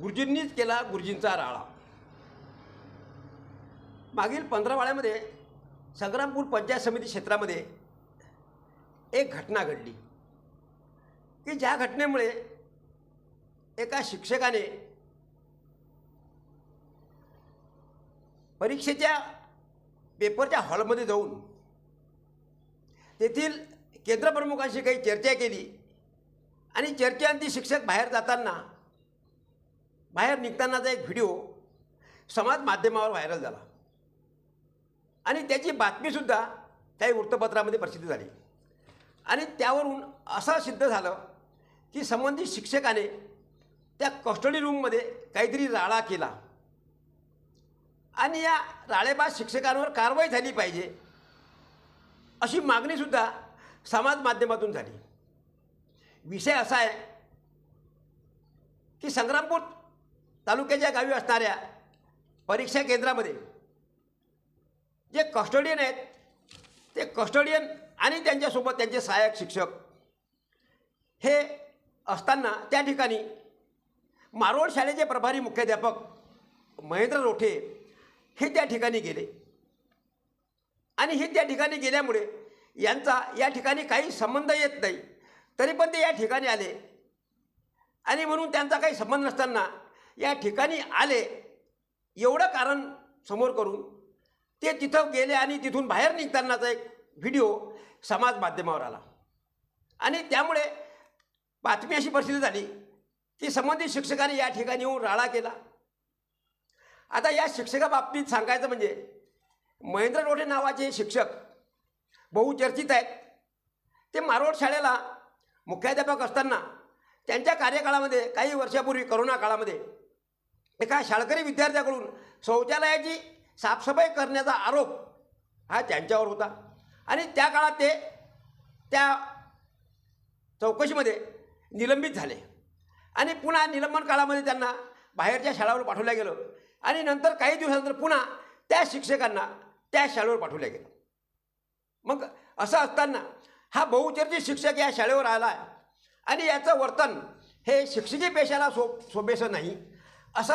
गुरुजींनीच केला गुरुजींचा राळा. मागील पंधरावाड्यामध्ये संग्रामपूर पंचायत समिती क्षेत्रामध्ये एक घटना घडली. की ज्या घटनेमुळे एका शिक्षकाने परीक्षेच्या पेपरच्या हॉलमध्ये जाऊन तेथील केंद्रप्रमुखांशी काही चर्चा केली आणि चर्चेअंती शिक्षक बाहेर जाताना बाहेर निघतानाचा एक व्हिडिओ समाज माध्यमावर व्हायरल झाला. आणि त्याची बातमीसुद्धा त्या वृत्तपत्रामध्ये प्रसिद्ध झाली. आणि त्यावरून असं सिद्ध झालं की संबंधित शिक्षकाने त्या कस्टडी रूममध्ये काहीतरी राळा केला. आणि या राळेबाज शिक्षकांवर कारवाई झाली पाहिजे अशी मागणीसुद्धा समाज माध्यमातून झाली. विषय असा आहे की संग्रामपूर तालुक्याच्या गावी असणाऱ्या परीक्षा केंद्रामध्ये जे कस्टोडियन आहेत ते कस्टोडियन आणि त्यांच्यासोबत त्यांचे सहाय्यक शिक्षक हे असताना त्या ठिकाणी मारवाड शाळेचे प्रभारी मुख्याध्यापक महेंद्र रोठे हे त्या ठिकाणी गेले. आणि हे त्या ठिकाणी गेल्यामुळे यांचा या ठिकाणी काही संबंध येत नाही तरी पण ते या ठिकाणी आले. आणि म्हणून त्यांचा काही संबंध नसताना या ठिकाणी आले. एवढं कारण समोर करून ते तिथं गेले आणि तिथून बाहेर निघतानाचा एक व्हिडिओ समाज माध्यमावर आला. आणि त्यामुळे बातमी अशी परिस्थिती झाली की संबंधित शिक्षकाने या ठिकाणी येऊन राळा केला. आता या शिक्षकाबाबतीत सांगायचं म्हणजे महेंद्र रोठे नावाचे शिक्षक बहुचर्चित आहेत. ते मारवाड शाळेला मुख्याध्यापक असताना त्यांच्या कार्यकाळामध्ये काही वर्षापूर्वी करोना काळामध्ये एका शाळकरी विद्यार्थ्याकडून शौचालयाची साफसफाई करण्याचा आरोप हा त्यांच्यावर होता. आणि त्या काळात ते त्या चौकशीमध्ये निलंबित झाले. आणि पुन्हा निलंबन काळामध्ये त्यांना बाहेरच्या शाळावर पाठवलं गेलं. आणि नंतर काही दिवसानंतर पुन्हा त्या शिक्षकांना त्या शाळेवर पाठवलं गेलं. मग असं असताना हा बहुचर्चित शिक्षक या शाळेवर आला. आहे आणि याचं वर्तन हे शिक्षकी पेशाला सो सोबेसं नाही. असं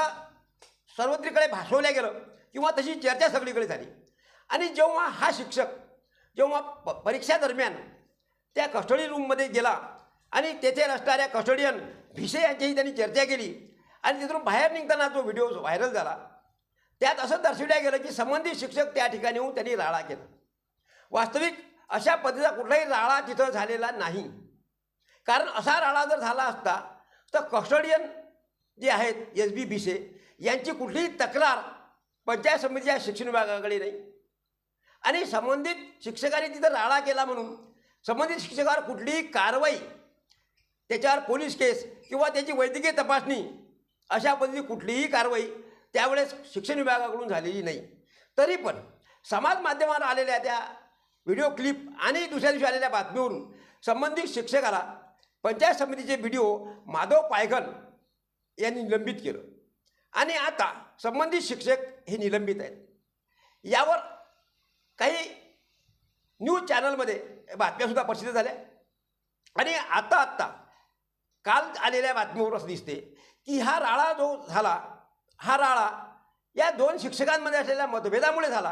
सर्वत्रीकडे भासवल्या गेलं किंवा तशी चर्चा सगळीकडे झाली. आणि जेव्हा हा शिक्षक जेव्हा प परीक्षा दरम्यान त्या कस्टडी रूममध्ये गेला आणि तेथे असणाऱ्या कस्टडियन भिसे यांच्याही त्यांनी चर्चा केली आणि तिथून बाहेर निघताना जो व्हिडिओ व्हायरल झाला त्यात असं दर्शवल्या गेलं की संबंधित शिक्षक त्या ठिकाणी येऊन त्यांनी राळा केला. वास्तविक अशा पद्धतीचा कुठलाही राळा तिथं झालेला नाही. कारण असा राळा जर झाला असता तर कस्टडियन जे आहेत एस बी भिसे यांची कुठलीही तक्रार पंचायत समितीच्या शिक्षण विभागाकडे नाही. आणि संबंधित शिक्षकांनी तिथं राळा केला म्हणून संबंधित शिक्षकावर कुठलीही कारवाई त्याच्यावर पोलीस केस किंवा त्याची वैद्यकीय तपासणी अशा पद्धती कुठलीही कारवाई त्यावेळेस शिक्षण विभागाकडून झालेली नाही. तरी पण समाज माध्यमावर आलेल्या त्या व्हिडिओ क्लिप आणि दुसऱ्या दिवशी आलेल्या बातमीवरून संबंधित शिक्षकाला पंचायत समितीचे व्हिडिओ माधव पायघन यांनी निलंबित केलं. आणि आता संबंधित शिक्षक हे निलंबित आहेत. यावर काही न्यूज चॅनलमध्ये बातम्यासुद्धा प्रसिद्ध झाल्या. आणि आता आत्ता काल आलेल्या बातमीवर असं दिसते की हा राळा जो झाला हा राळा या दोन शिक्षकांमध्ये असलेल्या मतभेदामुळे झाला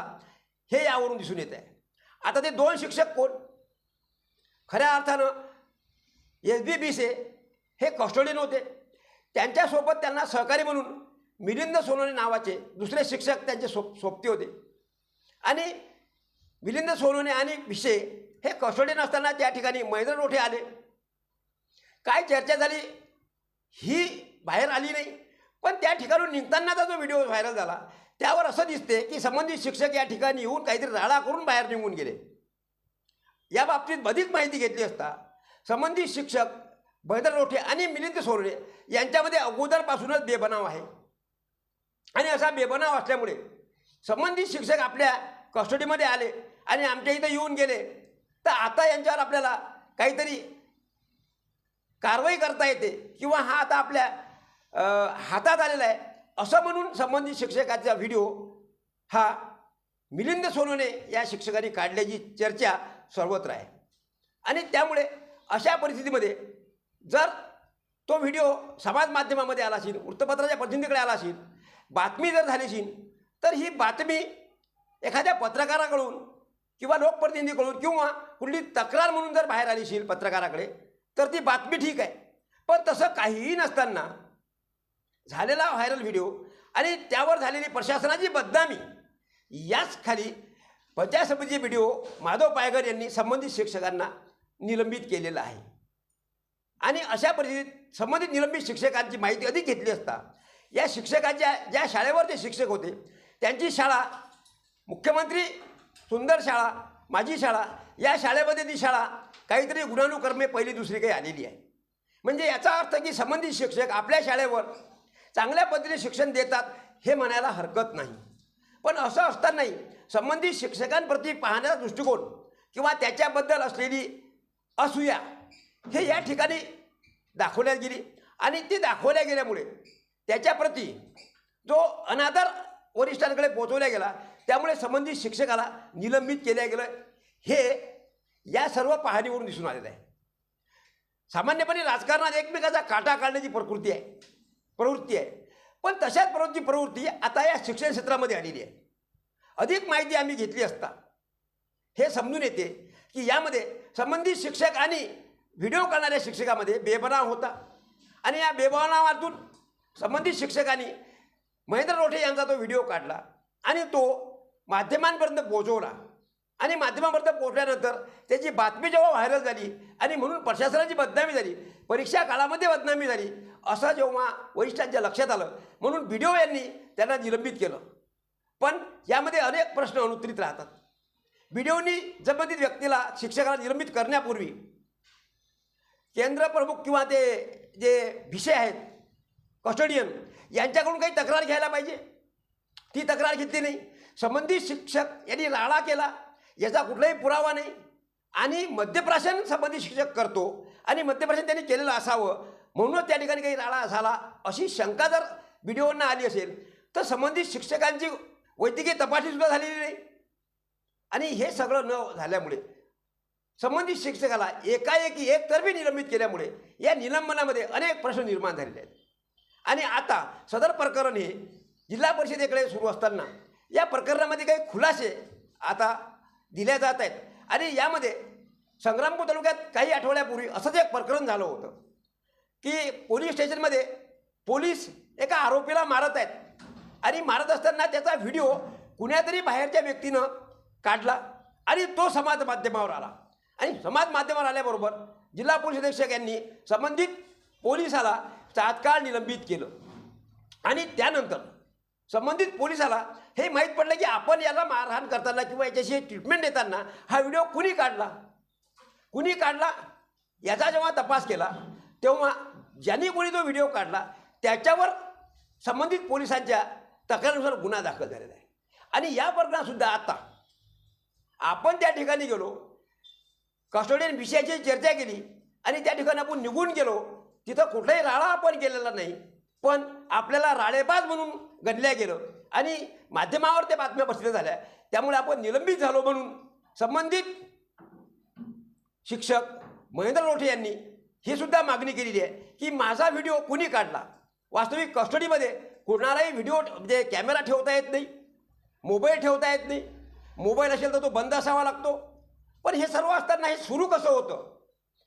हे यावरून दिसून येत आहे आता ते दोन शिक्षक कोण? खऱ्या अर्थानं एस बी बी से हे कस्टोडियन होते त्यांच्यासोबत त्यांना सहकारी म्हणून मिलिंद सोनवणे नावाचे दुसरे शिक्षक त्यांचे सो सोबते होते. आणि मिलिंद सोनवणे आणि भिसे हे कस्टोडियन नसताना त्या ठिकाणी महेंद्र रोठे आले. काय चर्चा झाली ही बाहेर आली नाही. पण त्या ठिकाणून निघतानाचा जो व्हिडिओ व्हायरल झाला त्यावर असं दिसते की संबंधित शिक्षक या ठिकाणी येऊन काहीतरी राडा करून बाहेर निघून गेले. या बाबतीत अधिक माहिती घेतली असता संबंधित शिक्षक बैदर रोठे आणि मिलिंद सोरडे यांच्यामध्ये अगोदरपासूनच बेबनाव आहे. आणि असा बेबनाव असल्यामुळे संबंधित शिक्षक आपल्या कस्टडीमध्ये आले आणि आमच्या इथं येऊन गेले. तर आता यांच्यावर आपल्याला काहीतरी कारवाई करता येते किंवा हा आता आपल्या हातात आलेला आहे. असं म्हणून संबंधित शिक्षकाचा व्हिडिओ हा मिलिंद सोनोने या शिक्षकांनी काढल्याची चर्चा सर्वत्र आहे. आणि त्यामुळे अशा परिस्थितीमध्ये जर तो व्हिडिओ समाज माध्यमामध्ये आला असेल वृत्तपत्राच्या प्रतिनिधीकडे आला असेल बातमी जर झाली असेल तर ही बातमी एखाद्या पत्रकाराकडून किंवा लोकप्रतिनिधीकडून किंवा कुठली तक्रार म्हणून जर बाहेर आली असेल पत्रकाराकडे तर ती बातमी ठीक आहे. पण तसं काहीही नसताना झालेला व्हायरल व्हिडिओ आणि त्यावर झालेली प्रशासनाची बदनामी याच खाली पंचायत समितीचे व्हिडिओ माधव पायगर यांनी संबंधित शिक्षकांना निलंबित केलेला आहे. आणि अशा परिस्थितीत संबंधित निलंबित शिक्षकांची माहिती अधिक घेतली असता या शिक्षकांच्या ज्या शाळेवर ते शिक्षक होते त्यांची शाळा मुख्यमंत्री सुंदर शाळा माझी शाळा या शाळेमध्ये ती शाळा काहीतरी गुणानुकर्मे पहिली दुसरी काही आलेली आहे. म्हणजे याचा अर्थ की संबंधित शिक्षक आपल्या शाळेवर चांगल्या पद्धतीने शिक्षण देतात हे म्हणायला हरकत नाही. पण असं असतानाही संबंधित शिक्षकांप्रती पाहण्याचा दृष्टिकोन किंवा त्याच्याबद्दल असलेली असूया हे या ठिकाणी दाखवण्यात गेली. आणि ती दाखवल्या गेल्यामुळे त्याच्याप्रती जो अनादर वरिष्ठांकडे पोचवल्या गेला त्यामुळे संबंधित शिक्षकाला निलंबित केल्या गेलं. हे या सर्व पाहणीवरून दिसून आलेलं आहे. सामान्यपणे राजकारणात एकमेकाचा काटा काढण्याची प्रकृती आहे. प्रवृत्ती आहे. पण तशाच प्रवृत्ती प्रवृत्ती आता या शिक्षण क्षेत्रामध्ये आलेली आहे. अधिक माहिती आम्ही घेतली असता हे समजून येते की यामध्ये संबंधित शिक्षक आणि व्हिडिओ करणाऱ्या शिक्षकामध्ये बेबनाव होता. आणि या बेबनावातून संबंधित शिक्षकांनी महेंद्र रोठे यांचा तो व्हिडिओ काढला आणि तो माध्यमांपर्यंत पोहोचवला. आणि माध्यमापर्यंत पोहोचल्यानंतर त्याची बातमी जेव्हा व्हायरल झाली आणि म्हणून प्रशासनाची बदनामी झाली परीक्षा काळामध्ये बदनामी झाली असं जेव्हा वरिष्ठांच्या लक्षात आलं म्हणून बी यांनी त्यांना निलंबित केलं. पण यामध्ये अनेक प्रश्न अनुत्तरित राहतात. व्हिडिओनी संबंधित व्यक्तीला शिक्षकाला निलंबित करण्यापूर्वी केंद्र प्रमुख किंवा ते जे विषय आहेत कस्टडियन यांच्याकडून काही तक्रार घ्यायला पाहिजे? ती तक्रार घेतली नाही. संबंधित शिक्षक यांनी राळा केला. याचा कुठलाही पुरावा नाही. आणि मध्यप्राशन संबंधित शिक्षक करतो आणि मध्यप्राशन त्यांनी केलेलं असावं. म्हणूनच त्या ठिकाणी काही राळा झाला. अशी शंका जर व्हिडिओवरनं आली असेल तर संबंधित शिक्षकांची वैद्यकीय तपासणीसुद्धा झालेली नाही. आणि हे सगळं न झाल्यामुळे संबंधित शिक्षकाला एकाएकी एकतर्फी निलंबित केल्यामुळे या निलंबनामध्ये अनेक प्रश्न निर्माण झालेले आहेत. आणि आता सदर प्रकरण हे जिल्हा परिषदेकडे सुरू असताना या प्रकरणामध्ये काही खुलासे आता दिल्या जात आहेत. आणि यामध्ये संग्रामपूर तालुक्यात काही आठवड्यापूर्वी असंच एक प्रकरण झालं होतं की पोलीस स्टेशनमध्ये पोलीस एका आरोपीला मारत आहेत. आणि मारत असताना त्याचा व्हिडिओ कुण्यातरी बाहेरच्या व्यक्तीनं काढला आणि तो समाज माध्यमावर आला. आणि समाज माध्यमावर आल्याबरोबर जिल्हा पोलीस अधीक्षक यांनी संबंधित पोलिसाला तात्काळ निलंबित केलं. आणि त्यानंतर संबंधित पोलिसाला हे माहीत पडलं की आपण याला मारहाण करताना किंवा याच्याशी ट्रीटमेंट देताना हा व्हिडिओ कुणी काढला? कुणी काढला? याचा जेव्हा तपास केला तेव्हा ज्यांनी कोणी तो व्हिडिओ काढला त्याच्यावर संबंधित पोलिसांच्या तक्रारीनुसार गुन्हा दाखल झालेला आहे. आणि या प्रकरणातसुद्धा आता आपण त्या ठिकाणी गेलो कस्टोडियन विषयाची चर्चा केली आणि त्या ठिकाणी आपण निघून गेलो. तिथं कुठलाही राळा आपण केलेला नाही पण आपल्याला राळेबाज म्हणून गणल्या गेलं आणि माध्यमावर त्या बातम्या प्रसिद्ध झाल्या. त्यामुळे आपण निलंबित झालो म्हणून संबंधित शिक्षक महेंद्र लोठे यांनी ही सुद्धा मागणी केलेली आहे की माझा व्हिडिओ कुणी काढला? वास्तविक कस्टडीमध्ये कुणालाही व्हिडिओ म्हणजे कॅमेरा ठेवता येत नाही मोबाईल ठेवता येत नाही. मोबाईल असेल तर तो बंद असावा लागतो. पण हे सर्व असताना हे सुरू कसं होतं?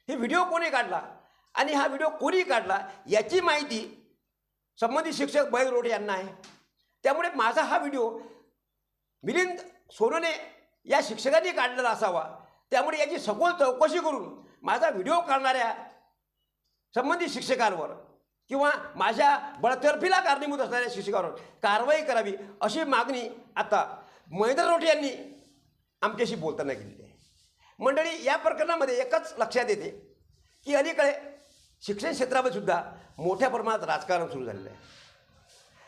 हे व्हिडिओ कोणी काढला? आणि हा व्हिडिओ कोणी काढला? याची माहिती संबंधित शिक्षक बैरोड यांना आहे. त्यामुळे माझा हा व्हिडिओ मिलिंद सोनोने या शिक्षकांनी काढलेला असावा. त्यामुळे याची सखोल चौकशी करून माझा व्हिडिओ काढणाऱ्या संबंधित शिक्षकांवर किंवा माझ्या बळतर्फीला कारणीभूत असणाऱ्या शिक्षकांवर कारवाई करावी अशी मागणी आता महेंद्र रोठे यांनी आमच्याशी बोलताना केली आहे. मंडळी या प्रकरणामध्ये एकच लक्षात येते की अलीकडे शिक्षण क्षेत्रामध्ये सुद्धा मोठ्या प्रमाणात राजकारण सुरू झालेलं आहे.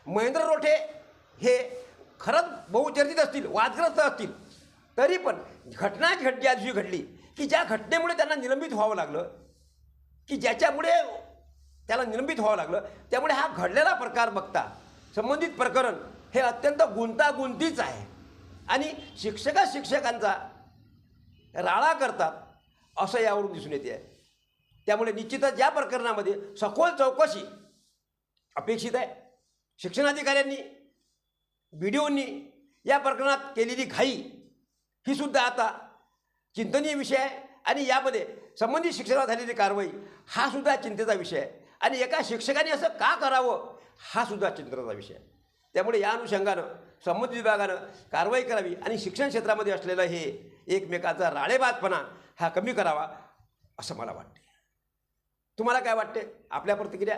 महेंद्र रोठे हे खरंच बहुचर्चित असतील वादग्रस्त असतील तरी पण घटना घडली ज्या दिवशी घडली की ज्या घटनेमुळे त्यांना निलंबित व्हावं लागलं की ज्याच्यामुळे त्याला निलंबित व्हावं लागलं त्यामुळे हा घडलेला प्रकार बघता संबंधित प्रकरण हे अत्यंत गुंतागुंतीच आहे. आणि शिक्षक शिक्षकांचा राळा करतात असं यावरून दिसून येते. आहे त्यामुळे निश्चितच या प्रकरणामध्ये सखोल चौकशी अपेक्षित आहे. शिक्षणाधिकाऱ्यांनी बी डी ओनी या प्रकरणात केलेली घाई ही सुद्धा आता चिंतनीय विषय आहे आणि यामध्ये संबंधित शिक्षणावर झालेली कारवाई हा सुद्धा चिंतेचा विषय आहे. आणि एका शिक्षकाने असं का करावं हा सुद्धा चिंतनाचा विषय आहे. त्यामुळे या अनुषंगानं संबंधित विभागानं कारवाई करावी आणि शिक्षण क्षेत्रामध्ये असलेलं हे एकमेकाचा राळेबाजपणा हा कमी करावा असं मला वाटते तुम्हाला काय वाटते आपल्या प्रतिक्रिया?